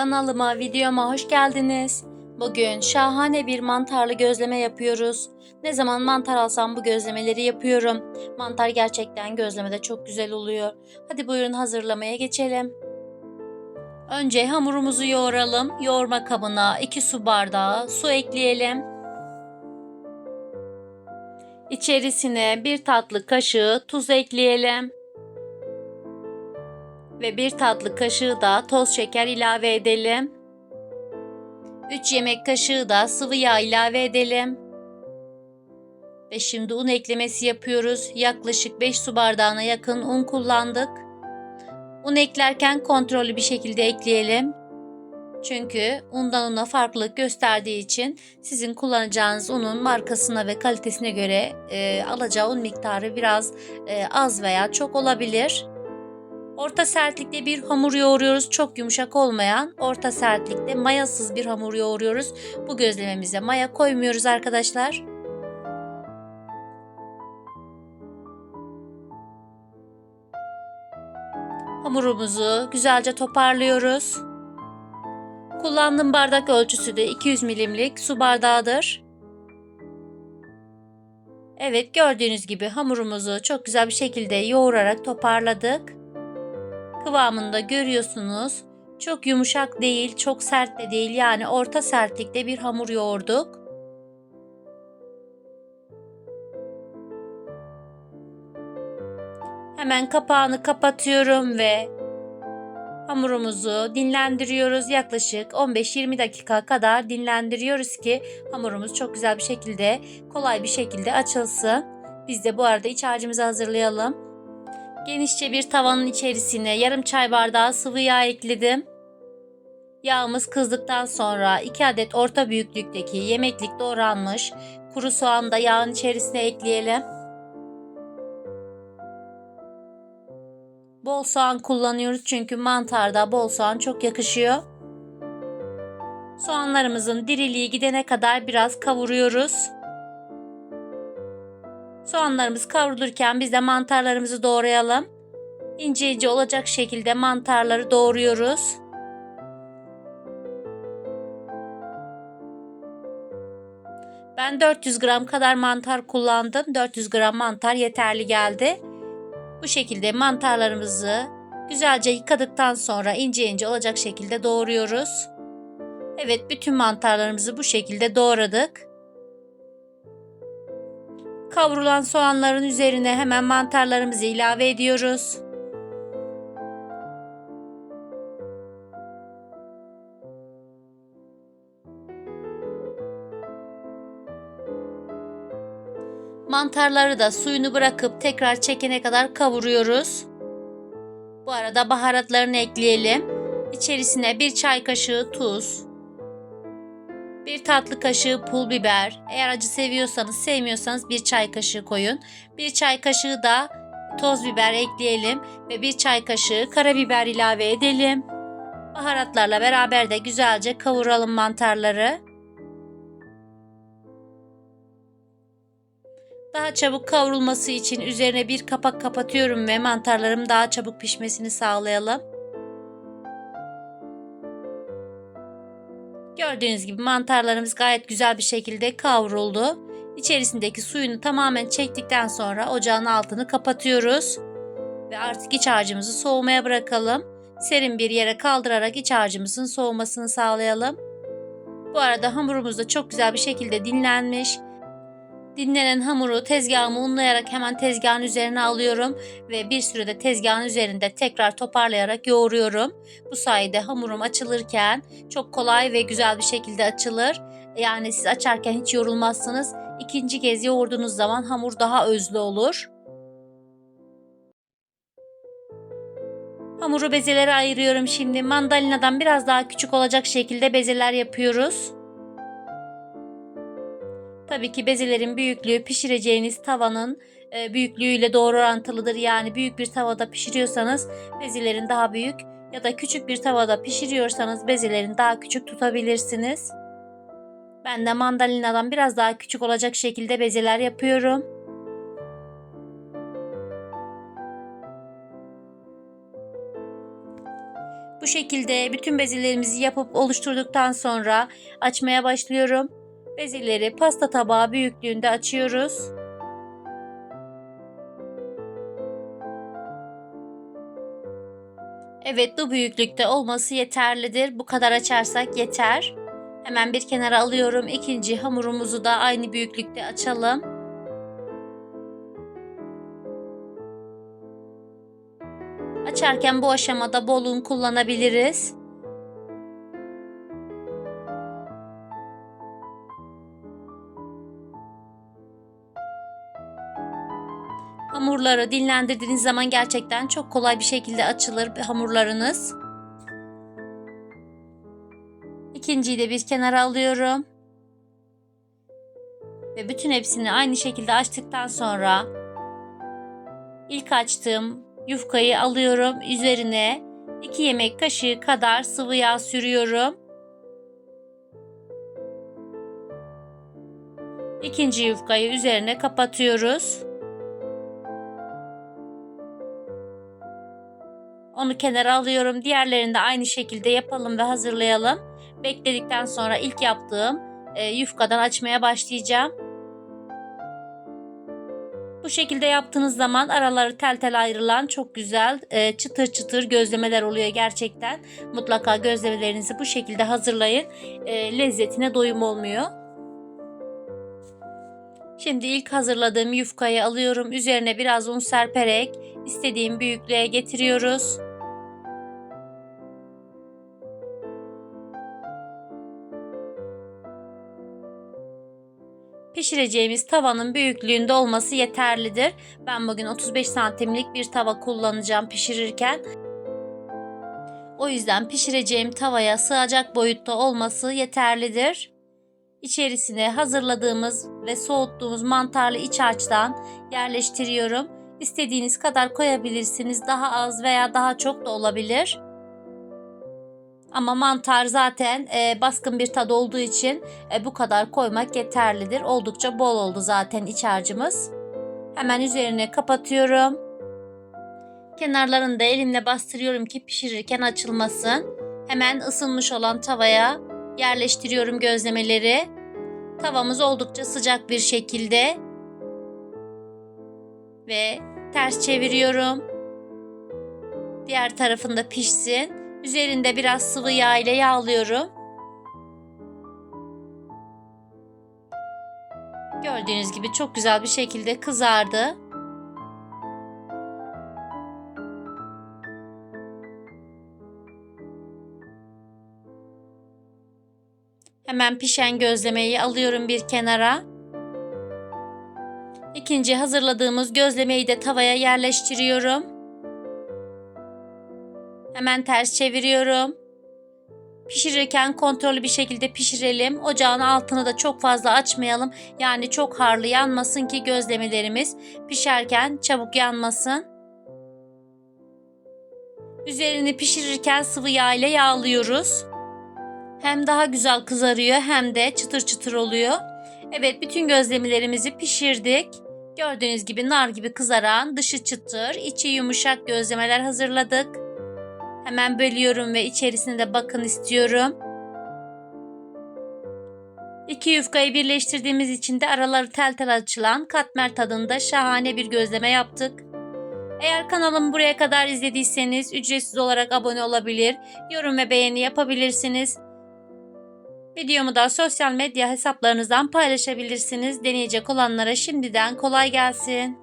Kanalıma, videoma hoş geldiniz. Bugün şahane bir mantarlı gözleme yapıyoruz. Ne zaman mantar alsam bu gözlemeleri yapıyorum. Mantar gerçekten gözlemede çok güzel oluyor. Hadi buyurun hazırlamaya geçelim. Önce hamurumuzu yoğuralım. Yoğurma kabına 2 su bardağı su ekleyelim. İçerisine bir tatlı kaşığı tuz ekleyelim ve bir tatlı kaşığı da toz şeker ilave edelim. 3 yemek kaşığı da sıvı yağ ilave edelim. Ve şimdi un eklemesi yapıyoruz. Yaklaşık 5 su bardağına yakın un kullandık. Un eklerken kontrollü bir şekilde ekleyelim. Çünkü undan una farklılık gösterdiği için sizin kullanacağınız unun markasına ve kalitesine göre e, alacağı un miktarı biraz e, az veya çok olabilir. Orta sertlikte bir hamur yoğuruyoruz. Çok yumuşak olmayan orta sertlikte mayasız bir hamur yoğuruyoruz. Bu gözlememize maya koymuyoruz arkadaşlar. Hamurumuzu güzelce toparlıyoruz. Kullandığım bardak ölçüsü de 200 milimlik su bardağıdır. Evet gördüğünüz gibi hamurumuzu çok güzel bir şekilde yoğurarak toparladık kıvamında görüyorsunuz. Çok yumuşak değil, çok sert de değil. Yani orta sertlikte bir hamur yoğurduk. Hemen kapağını kapatıyorum ve hamurumuzu dinlendiriyoruz. Yaklaşık 15-20 dakika kadar dinlendiriyoruz ki hamurumuz çok güzel bir şekilde, kolay bir şekilde açılsın. Biz de bu arada iç harcımızı hazırlayalım. Genişçe bir tavanın içerisine yarım çay bardağı sıvı yağ ekledim. Yağımız kızdıktan sonra 2 adet orta büyüklükteki yemeklik doğranmış kuru soğan da yağın içerisine ekleyelim. Bol soğan kullanıyoruz çünkü mantarda bol soğan çok yakışıyor. Soğanlarımızın diriliği gidene kadar biraz kavuruyoruz. Soğanlarımız kavrulurken biz de mantarlarımızı doğrayalım. İnce ince olacak şekilde mantarları doğruyoruz. Ben 400 gram kadar mantar kullandım. 400 gram mantar yeterli geldi. Bu şekilde mantarlarımızı güzelce yıkadıktan sonra ince ince olacak şekilde doğruyoruz. Evet bütün mantarlarımızı bu şekilde doğradık. Kavrulan soğanların üzerine hemen mantarlarımızı ilave ediyoruz. Mantarları da suyunu bırakıp tekrar çekene kadar kavuruyoruz. Bu arada baharatlarını ekleyelim. İçerisine bir çay kaşığı tuz, bir tatlı kaşığı pul biber. Eğer acı seviyorsanız sevmiyorsanız bir çay kaşığı koyun. Bir çay kaşığı da toz biber ekleyelim ve bir çay kaşığı karabiber ilave edelim. Baharatlarla beraber de güzelce kavuralım mantarları. Daha çabuk kavrulması için üzerine bir kapak kapatıyorum ve mantarlarım daha çabuk pişmesini sağlayalım. Gördüğünüz gibi mantarlarımız gayet güzel bir şekilde kavruldu. İçerisindeki suyunu tamamen çektikten sonra ocağın altını kapatıyoruz. Ve artık iç harcımızı soğumaya bırakalım. Serin bir yere kaldırarak iç harcımızın soğumasını sağlayalım. Bu arada hamurumuz da çok güzel bir şekilde dinlenmiş. Dinlenen hamuru tezgahımı unlayarak hemen tezgahın üzerine alıyorum ve bir sürede tezgahın üzerinde tekrar toparlayarak yoğuruyorum. Bu sayede hamurum açılırken çok kolay ve güzel bir şekilde açılır. Yani siz açarken hiç yorulmazsınız. İkinci kez yoğurduğunuz zaman hamur daha özlü olur. Hamuru bezelere ayırıyorum şimdi. Mandalinadan biraz daha küçük olacak şekilde bezeler yapıyoruz. Tabii ki bezelerin büyüklüğü pişireceğiniz tavanın e, büyüklüğüyle doğru orantılıdır. Yani büyük bir tavada pişiriyorsanız bezelerin daha büyük ya da küçük bir tavada pişiriyorsanız bezelerin daha küçük tutabilirsiniz. Ben de mandalinadan biraz daha küçük olacak şekilde bezeler yapıyorum. Bu şekilde bütün bezelerimizi yapıp oluşturduktan sonra açmaya başlıyorum. Bezeleri pasta tabağı büyüklüğünde açıyoruz. Evet bu büyüklükte olması yeterlidir. Bu kadar açarsak yeter. Hemen bir kenara alıyorum. İkinci hamurumuzu da aynı büyüklükte açalım. Açarken bu aşamada bol un kullanabiliriz. Hamurları dinlendirdiğiniz zaman gerçekten çok kolay bir şekilde açılır hamurlarınız. İkinciyi de bir kenara alıyorum. Ve bütün hepsini aynı şekilde açtıktan sonra ilk açtığım yufkayı alıyorum. Üzerine 2 yemek kaşığı kadar sıvı yağ sürüyorum. İkinci yufkayı üzerine kapatıyoruz. Onu kenara alıyorum. Diğerlerini de aynı şekilde yapalım ve hazırlayalım. Bekledikten sonra ilk yaptığım e, yufkadan açmaya başlayacağım. Bu şekilde yaptığınız zaman araları tel tel ayrılan çok güzel e, çıtır çıtır gözlemeler oluyor gerçekten. Mutlaka gözlemelerinizi bu şekilde hazırlayın. E, lezzetine doyum olmuyor. Şimdi ilk hazırladığım yufkayı alıyorum. Üzerine biraz un serperek istediğim büyüklüğe getiriyoruz. Pişireceğimiz tavanın büyüklüğünde olması yeterlidir. Ben bugün 35 santimlik bir tava kullanacağım pişirirken. O yüzden pişireceğim tavaya sığacak boyutta olması yeterlidir. İçerisine hazırladığımız ve soğuttuğumuz mantarlı iç harçtan yerleştiriyorum. İstediğiniz kadar koyabilirsiniz. Daha az veya daha çok da olabilir. Ama mantar zaten e, baskın bir tadı olduğu için e, bu kadar koymak yeterlidir. Oldukça bol oldu zaten iç harcımız. Hemen üzerine kapatıyorum. Kenarlarını da elimle bastırıyorum ki pişirirken açılmasın. Hemen ısınmış olan tavaya yerleştiriyorum gözlemeleri. Tavamız oldukça sıcak bir şekilde ve ters çeviriyorum. Diğer tarafında pişsin. Üzerinde biraz sıvı yağ ile yağlıyorum. Gördüğünüz gibi çok güzel bir şekilde kızardı. Hemen pişen gözlemeyi alıyorum bir kenara. İkinci hazırladığımız gözlemeyi de tavaya yerleştiriyorum. Hemen ters çeviriyorum. Pişirirken kontrollü bir şekilde pişirelim. Ocağın altını da çok fazla açmayalım. Yani çok harlı yanmasın ki gözlemelerimiz pişerken çabuk yanmasın. Üzerini pişirirken sıvı yağ ile yağlıyoruz. Hem daha güzel kızarıyor hem de çıtır çıtır oluyor. Evet bütün gözlemelerimizi pişirdik. Gördüğünüz gibi nar gibi kızaran, dışı çıtır, içi yumuşak gözlemeler hazırladık. Hemen bölüyorum ve içerisine de bakın istiyorum. İki yufkayı birleştirdiğimiz için de araları tel tel açılan katmer tadında şahane bir gözleme yaptık. Eğer kanalımı buraya kadar izlediyseniz ücretsiz olarak abone olabilir, yorum ve beğeni yapabilirsiniz. Videomu da sosyal medya hesaplarınızdan paylaşabilirsiniz. Deneyecek olanlara şimdiden kolay gelsin.